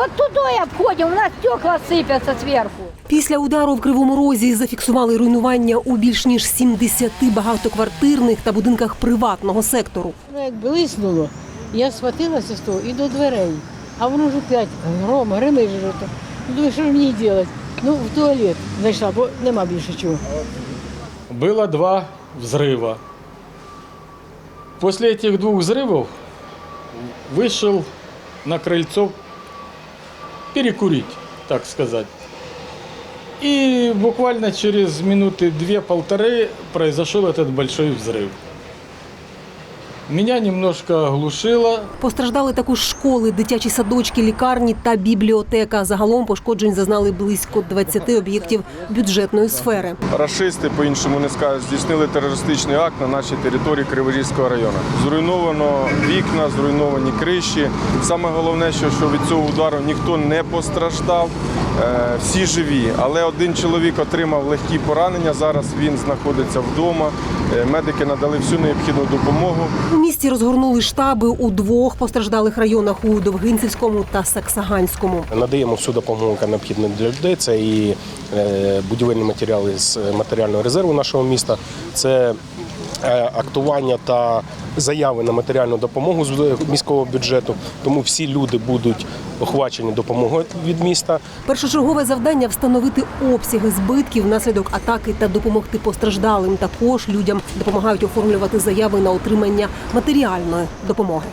Вот туда обходим, у нас стекла сыпятся сверху. Після удару в Кривому Розі зафіксували руйнування у більш ніж 70 багатоквартирних та будинках приватного сектору. Ну, як блиснуло, я схватилася з того і до дверей. А воно ж опять гром, гримить же. то. Ну, Думаю, що ж мені робити? Ну, в туалет зайшла, бо нема більше чого. Было два взрыва. После этих двух взрывов вышел на крыльцо перекурить, так сказать. И буквально через минуты две-полторы произошел этот большой взрыв. Меня немножко оглушило, Постраждали також школи, дитячі садочки, лікарні та бібліотека. Загалом пошкоджень зазнали близько 20 об'єктів бюджетної сфери. Рашисти, по-іншому не скажуть, здійснили терористичний акт на нашій території Криворізького району. Зруйновано вікна, зруйновані криші. Саме головне, що, що від цього удару ніхто не постраждав, е, всі живі. Але один чоловік отримав легкі поранення. Зараз він знаходиться вдома. Е, Медики надали всю необхідну допомогу. У місті розгорнули штаби у двох постраждалих районах у Довгинцівському та Саксаганському. Надаємо всю допомогу, яка необхідна для людей. Це і е, будівельні матеріали з матеріального резерву нашого міста, це е, актування та заяви на матеріальну допомогу з міського бюджету. Тому всі люди будуть охвачені допомогою від міста. Першочергове завдання встановити обсяги збитків внаслідок атаки та допомогти постраждалим. Також людям допомагають оформлювати заяви на отримання матеріальної допомоги.